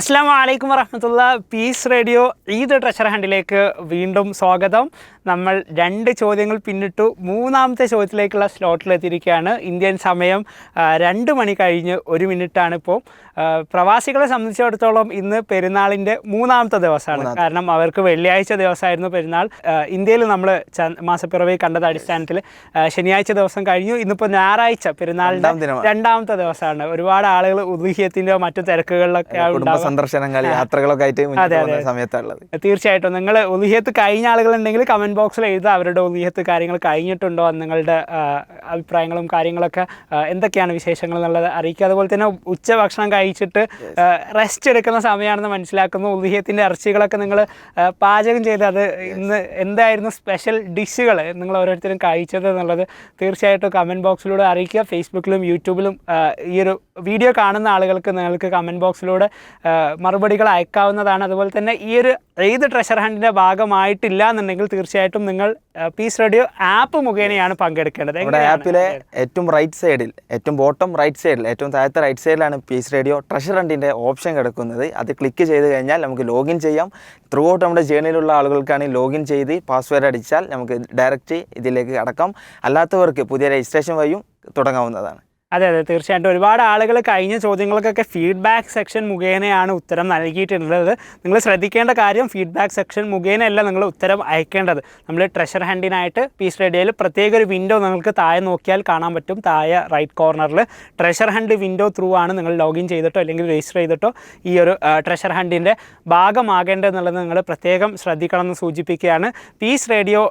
അസ്സാം വലൈക്കും വറഹമത്തുള്ള പീസ് റേഡിയോ ഈദ് ട്രഷർ ഹണ്ടിലേക്ക് വീണ്ടും സ്വാഗതം. നമ്മൾ രണ്ട് ചോദ്യങ്ങൾ പിന്നിട്ടു മൂന്നാമത്തെ ചോദ്യത്തിലേക്കുള്ള സ്ലോട്ടിലെത്തിയിരിക്കുകയാണ് ഇന്ത്യൻ സമയം രണ്ട് മണി കഴിഞ്ഞ് ഒരു മിനിറ്റാണ് ഇപ്പോൾ പ്രവാസികളെ സംബന്ധിച്ചിടത്തോളം ഇന്ന് പെരുന്നാളിന്റെ മൂന്നാമത്തെ ദിവസമാണ്. കാരണം അവർക്ക് വെള്ളിയാഴ്ച ദിവസമായിരുന്നു പെരുന്നാൾ. ഇന്ത്യയിൽ നമ്മൾ മാസപ്പിറവി കണ്ടത് അടിസ്ഥാനത്തിൽ ശനിയാഴ്ച ദിവസം കഴിഞ്ഞു. ഇന്നിപ്പോൾ ഞായറാഴ്ച പെരുന്നാളിന്റെ രണ്ടാമത്തെ ദിവസമാണ്. ഒരുപാട് ആളുകൾ ഉദീഹ്യത്തിന്റെയോ മറ്റു തിരക്കുകളിലൊക്കെ ഉണ്ടാവും സന്ദർശനങ്ങൾ യാത്രകളൊക്കെ ആയിട്ട് സമയത്താണുള്ളത് പോകുന്ന തീർച്ചയായിട്ടും. നിങ്ങൾ ഒലിഹത്ത് കഴിഞ്ഞ ആളുകളുണ്ടെങ്കിൽ കമന്റ് ബോക്സിൽ എഴുതുക. അവരുടെ ഒലിഹത്ത് കാര്യങ്ങൾ കഴിഞ്ഞിട്ടുണ്ടോ? നിങ്ങളുടെ അഭിപ്രായങ്ങളും കാര്യങ്ങളൊക്കെ എന്തൊക്കെയാണ് വിശേഷങ്ങൾ എന്നുള്ളത് അറിയിക്കുക. അതുപോലെ തന്നെ ഉച്ച ഭക്ഷണം കഴിച്ചിട്ട് റെസ്റ്റ് എടുക്കുന്ന സമയമാണെന്ന് മനസ്സിലാക്കുന്നു. ഉലിഹത്തിന്റെ ഇറച്ചികളൊക്കെ നിങ്ങൾ പാചകം ചെയ്ത് അത് ഇന്ന് എന്തായിരുന്നു സ്പെഷ്യൽ ഡിഷുകൾ നിങ്ങൾ ഓരോരുത്തരും കഴിച്ചത് എന്നുള്ളത് തീർച്ചയായിട്ടും കമന്റ് ബോക്സിലൂടെ അറിയിക്കുക. ഫേസ്ബുക്കിലും യൂട്യൂബിലും ഈ ഒരു വീഡിയോ കാണുന്ന ആളുകൾക്ക് നിങ്ങൾക്ക് കമന്റ് ബോക്സിലൂടെ മറുപടികൾ അയക്കാവുന്നതാണ്. അതുപോലെ തന്നെ ഈ ഒരു ഏത് ട്രഷർ ഹണ്ടിന്റെ ഭാഗമായിട്ടില്ല എന്നുണ്ടെങ്കിൽ തീർച്ചയായിട്ടും നിങ്ങൾ പീസ് റേഡിയോ ആപ്പ് മുഖേനയാണ് പങ്കെടുക്കേണ്ടത്. നമ്മുടെ ആപ്പിലെ ഏറ്റവും റൈറ്റ് സൈഡിൽ ഏറ്റവും ബോട്ടം റൈറ്റ് സൈഡിൽ ഏറ്റവും താഴത്തെ റൈറ്റ് സൈഡിലാണ് പീസ് റേഡിയോ ട്രഷർ ഹണ്ടിന്റെ ഓപ്ഷൻ കിടക്കുന്നത്. അത് ക്ലിക്ക് ചെയ്ത് കഴിഞ്ഞാൽ നമുക്ക് ലോഗിൻ ചെയ്യാം. ത്രൂ ഔട്ട് നമ്മുടെ ജേണിയിലുള്ള ആളുകൾക്കാണ് ലോഗിൻ ചെയ്ത് പാസ്വേഡ് അടിച്ചാൽ നമുക്ക് ഡയറക്റ്റ് ഇതിലേക്ക് കടക്കാം അല്ലാത്തവർക്ക് പുതിയ രജിസ്ട്രേഷൻ വഴിയും തുടങ്ങാവുന്നതാണ്. അതെ അതെ തീർച്ചയായിട്ടും. ഒരുപാട് ആളുകൾ കഴിഞ്ഞ ചോദ്യങ്ങൾക്കൊക്കെ ഫീഡ്ബാക്ക് സെക്ഷൻ മുഖേനയാണ് ഉത്തരം നൽകിയിട്ടുള്ളത്. നിങ്ങൾ ശ്രദ്ധിക്കേണ്ട കാര്യം ഫീഡ്ബാക്ക് സെക്ഷൻ മുഖേനയല്ല നിങ്ങൾ ഉത്തരം അയക്കേണ്ടത്. നമ്മൾ ട്രഷർ ഹണ്ടിനായിട്ട് പീസ് റേഡിയോയിൽ പ്രത്യേക ഒരു വിൻഡോ നിങ്ങൾക്ക് താഴെ നോക്കിയാൽ കാണാൻ പറ്റും. താഴെ റൈറ്റ് കോർണറിൽ ട്രഷർ ഹണ്ട് വിൻഡോ ത്രൂ ആണ് നിങ്ങൾ ലോഗിൻ ചെയ്തിട്ടോ അല്ലെങ്കിൽ രജിസ്റ്റർ ചെയ്തിട്ടോ ഈ ഒരു ട്രഷർ ഹണ്ടിന്റെ ഭാഗമാകേണ്ടതെന്നുള്ളത് നിങ്ങൾ പ്രത്യേകം ശ്രദ്ധിക്കണം എന്ന് സൂചിപ്പിക്കുകയാണ് പീസ് റേഡിയോ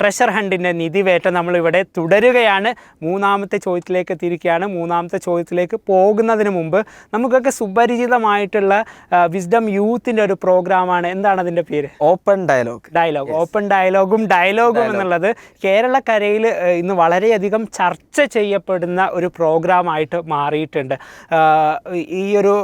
ട്രഷർ ഹണ്ടിന്റെ നിധിവേറ്റ നമ്മളിവിടെ തുടരുകയാണ്. മൂന്നാമത്തെ ചോദ്യത്തിലേക്ക് എത്തിയിരിക്കുകയാണ്. മൂന്നാമത്തെ ചോദ്യത്തിലേക്ക് പോകുന്നതിന് മുമ്പ്. നമുക്കൊക്കെ സുപരിചിതമായിട്ടുള്ള വിസ്ഡം യൂത്തിന്റെ ഒരു പ്രോഗ്രാമാണ് എന്താണ് അതിന്റെ പേര്? ഓപ്പൺ ഡയലോഗ് ഡയലോഗ് ഓപ്പൺ ഡയലോഗും ഡയലോഗും എന്നുള്ളത് കേരളക്കരയിൽ ഇന്ന് വളരെയധികം ചർച്ച ചെയ്യപ്പെടുന്ന ഒരു പ്രോഗ്രാമായിട്ട് മാറിയിട്ടുണ്ട്. ഈ ഒരു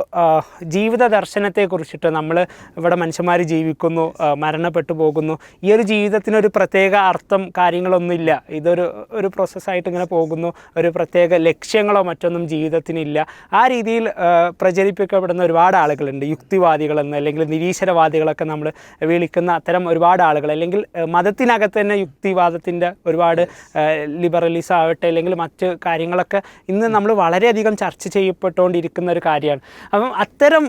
ജീവിത ദർശനത്തെ കുറിച്ചിട്ട് നമ്മൾ ഇവിടെ മനുഷ്യന്മാർ ജീവിക്കുന്നു മരണപ്പെട്ടു പോകുന്നു. ഈ ഒരു ജീവിതത്തിന് ഒരു പ്രത്യേക അർത്ഥം കാര്യങ്ങളൊന്നുമില്ല. ഇതൊരു ഒരു പ്രോസസ്സായിട്ട് ഇങ്ങനെ പോകുന്നു. ഒരു പ്രത്യേക ലക്ഷ്യങ്ങളോ മറ്റൊന്നും ജീവിതത്തിനില്ല. ആ രീതിയിൽ പ്രചരിപ്പിക്കപ്പെടുന്ന ഒരുപാട് ആളുകളുണ്ട്. യുക്തിവാദികളെന്ന് അല്ലെങ്കിൽ നിരീശ്വരവാദികളൊക്കെ നമ്മൾ വിളിക്കുന്ന അത്തരം ഒരുപാട് ആളുകൾ. അല്ലെങ്കിൽ മതത്തിനകത്ത് തന്നെ യുക്തിവാദത്തിന്റെ ഒരുപാട് ലിബറലിസം ആവട്ടെ അല്ലെങ്കിൽ മറ്റ് കാര്യങ്ങളൊക്കെ ഇന്ന് നമ്മൾ വളരെയധികം ചർച്ച ചെയ്യപ്പെട്ടുകൊണ്ടിരിക്കുന്ന ഒരു കാര്യമാണ്. അപ്പം അത്തരം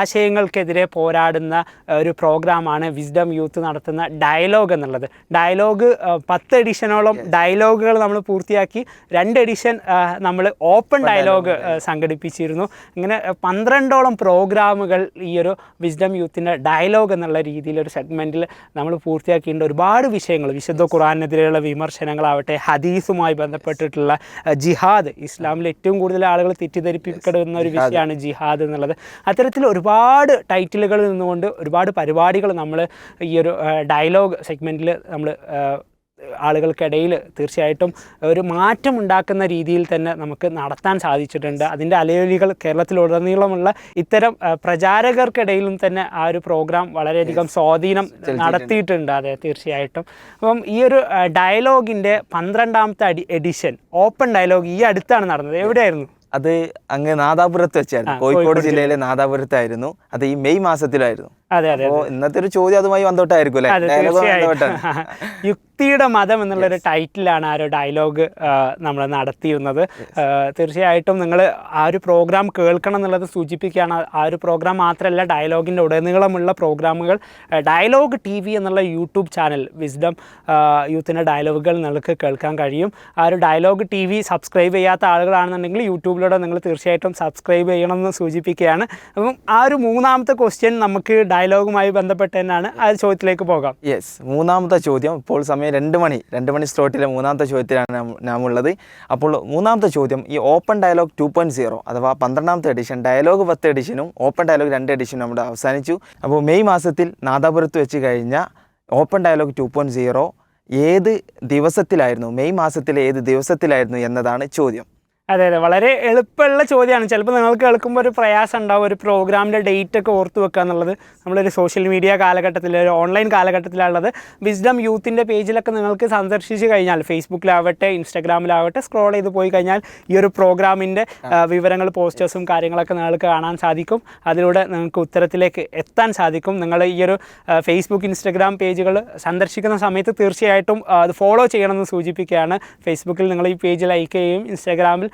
ആശയങ്ങൾക്കെതിരെ പോരാടുന്ന ഒരു പ്രോഗ്രാമാണ് വിസ്ഡം യൂത്ത് നടത്തുന്ന ഡയലോഗ് എന്നുള്ളത്. ഡയലോഗ് പത്ത് എഡിഷനോളം ഡയലോഗുകൾ നമ്മൾ പൂർത്തിയാക്കി. രണ്ട് എഡിഷൻ നമ്മൾ ഓപ്പൺ ഡയലോഗ് സംഘടിപ്പിച്ചിരുന്നു. ഇങ്ങനെ ആ, പന്ത്രണ്ടോളം പ്രോഗ്രാമുകൾ ഈ ഒരു വിസ്ഡം യൂത്തിന്റെ ഡയലോഗ് എന്നുള്ള രീതിയിൽ ഒരു സെഗ്മെന്റിൽ നമ്മൾ പൂർത്തിയാക്കിയിട്ടുണ്ട്. ഒരുപാട് വിഷയങ്ങൾ വിശുദ്ധ ഖുറാനെതിരെയുള്ള വിമർശനങ്ങളാവട്ടെ ഹദീസുമായി ബന്ധപ്പെട്ടിട്ടുള്ള ജിഹാദ്. ഇസ്ലാമിൽ ഏറ്റവും കൂടുതൽ ആളുകൾ തെറ്റിദ്ധരിപ്പിക്കപ്പെടുന്ന ഒരു വിഷയമാണ് ജിഹാദ് എന്നുള്ളത്. അത്തരത്തിൽ ഒരുപാട് ടൈറ്റിലുകളിൽ നിന്നുകൊണ്ട് ഒരുപാട് പരിപാടികൾ നമ്മൾ ഈ ഒരു ഡയലോഗ് സെഗ്മെന്റിൽ നമ്മൾ ആളുകൾക്കിടയിൽ തീർച്ചയായിട്ടും ഒരു മാറ്റം ഉണ്ടാക്കുന്ന രീതിയിൽ തന്നെ നമുക്ക് നടത്താൻ സാധിച്ചിട്ടുണ്ട്. അതിന്റെ അലയൊലികൾ കേരളത്തിലുടനീളമുള്ള ഇത്തരം പ്രചാരകർക്കിടയിലും തന്നെ ആ ഒരു പ്രോഗ്രാം വളരെയധികം സ്വാധീനം നടത്തിയിട്ടുണ്ട്. അതെ തീർച്ചയായിട്ടും. അപ്പം ഈ ഒരു ഡയലോഗിന്റെ പന്ത്രണ്ടാമത്തെ അടി എഡിഷൻ ഓപ്പൺ ഡയലോഗ് ഈ അടുത്താണ് നടന്നത്. എവിടെയായിരുന്നു? അത് അങ്ങ് നാദാപുരത്ത് വെച്ചായിരുന്നു. കോഴിക്കോട് ജില്ലയിലെ നാദാപുരത്തായിരുന്നു. അത് ഈ മെയ് മാസത്തിലായിരുന്നു. അതെ അതെ ഇന്നത്തെ ഒരു ചോദ്യം അതുമായി ബന്ധപ്പെട്ടായിരിക്കും യുക്തിയുടെ മതം എന്നുള്ളൊരു ടൈറ്റിലാണ് ആ ഒരു ഡയലോഗ് നമ്മൾ നടത്തിയിരുന്നത്. തീർച്ചയായിട്ടും നിങ്ങൾ ആ ഒരു പ്രോഗ്രാം കേൾക്കണം എന്നുള്ളത് സൂചിപ്പിക്കുകയാണ്. ആ- ആ ഒരു പ്രോഗ്രാം മാത്രമല്ല ഡയലോഗിന്റെ ഉടനീളമുള്ള പ്രോഗ്രാമുകൾ ഡയലോഗ് ടി വി എന്നുള്ള യൂട്യൂബ് ചാനൽ വിസ്ഡം യൂത്തിന്റെ ഡയലോഗുകൾ നിങ്ങൾക്ക് കേൾക്കാൻ കഴിയും. ആ ഒരു ഡയലോഗ് ടി വി സബ്സ്ക്രൈബ് ചെയ്യാത്ത ആളുകളാണെന്നുണ്ടെങ്കിൽ യൂട്യൂബിലൂടെ നിങ്ങൾ തീർച്ചയായിട്ടും സബ്സ്ക്രൈബ് ചെയ്യണമെന്ന് സൂചിപ്പിക്കുകയാണ്. അപ്പം ആ ഒരു മൂന്നാമത്തെ ക്വസ്റ്റ്യൻ നമുക്ക് ഡയലോഗുമായി ബന്ധപ്പെട്ട് തന്നെയാണ് ആ ചോദ്യത്തിലേക്ക് പോകാം. യെസ് മൂന്നാമത്തെ ചോദ്യം. ഇപ്പോൾ സമയം രണ്ട് മണി രണ്ട് മണി സ്ലോട്ടിലെ മൂന്നാമത്തെ ചോദ്യത്തിലാണ് നാം- ഉള്ളത് അപ്പോൾ മൂന്നാമത്തെ ചോദ്യം ഈ open dialogue two point zero അഥവാ പന്ത്രണ്ടാമത്തെ എഡിഷൻ ഡയലോഗ് പത്ത് എഡിഷനും ഓപ്പൺ ഡയലോഗ് രണ്ട് എഡിഷനും നമ്മുടെ അവസാനിച്ചു. അപ്പോൾ മെയ് മാസത്തിൽ നാദാപുരത്ത് വെച്ച് കഴിഞ്ഞ open dialogue two point zero ഏത് ദിവസത്തിലായിരുന്നു മെയ് മാസത്തിലെ ഏത് ദിവസത്തിലായിരുന്നു എന്നതാണ് ചോദ്യം. അതെ അതെ. വളരെ എളുപ്പമുള്ള ചോദ്യമാണ്. ചിലപ്പോൾ നിങ്ങൾക്ക് കേൾക്കുമ്പോൾ ഒരു പ്രയാസം ഉണ്ടാവും ഒരു പ്രോഗ്രാമിന്റെ ഡേറ്റ് ഒക്കെ ഓർത്ത് വെക്കുക എന്നുള്ളത്. നമ്മളൊരു സോഷ്യൽ മീഡിയ കാലഘട്ടത്തിൽ ഒരു ഓൺലൈൻ കാലഘട്ടത്തിലുള്ളത് വിസ്ഡം യൂത്തിന്റെ പേജിലൊക്കെ നിങ്ങൾക്ക് സന്ദർശിച്ച് കഴിഞ്ഞാൽ ഫേസ്ബുക്കിലാവട്ടെ ഇൻസ്റ്റാഗ്രാമിലാവട്ടെ സ്ക്രോൾ ചെയ്ത് പോയി കഴിഞ്ഞാൽ ഈ ഒരു പ്രോഗ്രാമിന്റെ വിവരങ്ങൾ പോസ്റ്റേഴ്സും കാര്യങ്ങളൊക്കെ നിങ്ങൾക്ക് കാണാൻ സാധിക്കും. അതിലൂടെ നിങ്ങൾക്ക് ഉത്തരത്തിലേക്ക് എത്താൻ സാധിക്കും. നിങ്ങൾ ഈ ഒരു ഫേസ്ബുക്ക് ഇൻസ്റ്റാഗ്രാം പേജുകൾ സന്ദർശിക്കുന്ന സമയത്ത് തീർച്ചയായിട്ടും അത് ഫോളോ ചെയ്യണമെന്ന് സൂചിപ്പിക്കുകയാണ്. ഫേസ്ബുക്കിൽ നിങ്ങൾ ഈ പേജ് ലൈക്ക് ചെയ്യുകയും ഇൻസ്റ്റാഗ്രാമിൽ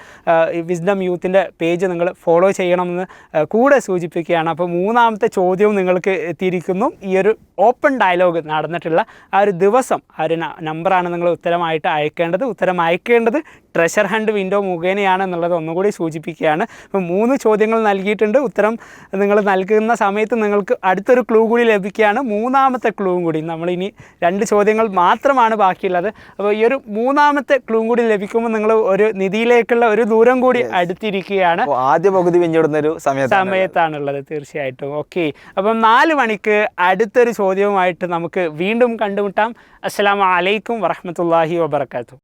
വിസ്ഡം യൂത്തിന്റെ പേജ് നിങ്ങൾ ഫോളോ ചെയ്യണമെന്ന് കൂടെ സൂചിപ്പിക്കുകയാണ്. അപ്പോൾ മൂന്നാമത്തെ ചോദ്യവും നിങ്ങൾക്ക് എത്തിയിരിക്കുന്നു. ഈ ഒരു ഓപ്പൺ ഡയലോഗ് നടന്നിട്ടുള്ള ആ ഒരു ദിവസം ആ ഒരു നമ്പറാണ് നിങ്ങൾ ഉത്തരമായിട്ട് അയക്കേണ്ടത്. ഉത്തരം അയക്കേണ്ടത് ട്രഷർ ഹണ്ട് വിൻഡോ മുഖേനയാണ് എന്നുള്ളത് ഒന്നുകൂടി സൂചിപ്പിക്കുകയാണ്. അപ്പോൾ മൂന്ന് ചോദ്യങ്ങൾ നൽകിയിട്ടുണ്ട്. ഉത്തരം നിങ്ങൾ നൽകുന്ന സമയത്ത് നിങ്ങൾക്ക് അടുത്തൊരു ക്ലൂ കൂടി ലഭിക്കുകയാണ്. മൂന്നാമത്തെ ക്ലൂവും കൂടി. നമ്മളിനി രണ്ട് ചോദ്യങ്ങൾ മാത്രമാണ് ബാക്കിയുള്ളത്. അപ്പോൾ ഈ ഒരു മൂന്നാമത്തെ ക്ലൂവും കൂടി ലഭിക്കുമ്പോൾ നിങ്ങൾ ഒരു നിധിയിലേക്കുള്ള ഒരു ദൂരം കൂടി അടുത്തിരിക്കുകയാണ്. ആദ്യ പകുതി പിന്നിടുന്ന ഒരു സമയത്താണ് സമയത്താണുള്ളത്. തീർച്ചയായിട്ടും. ഓക്കെ അപ്പം നാല് മണിക്ക് അടുത്തൊരു ചോദ്യവുമായിട്ട് നമുക്ക് വീണ്ടും കണ്ടുമുട്ടാം. അസ്സാം വലൈക്കും വറഹ്മത്തുള്ളാഹി വബർക്കാത്തു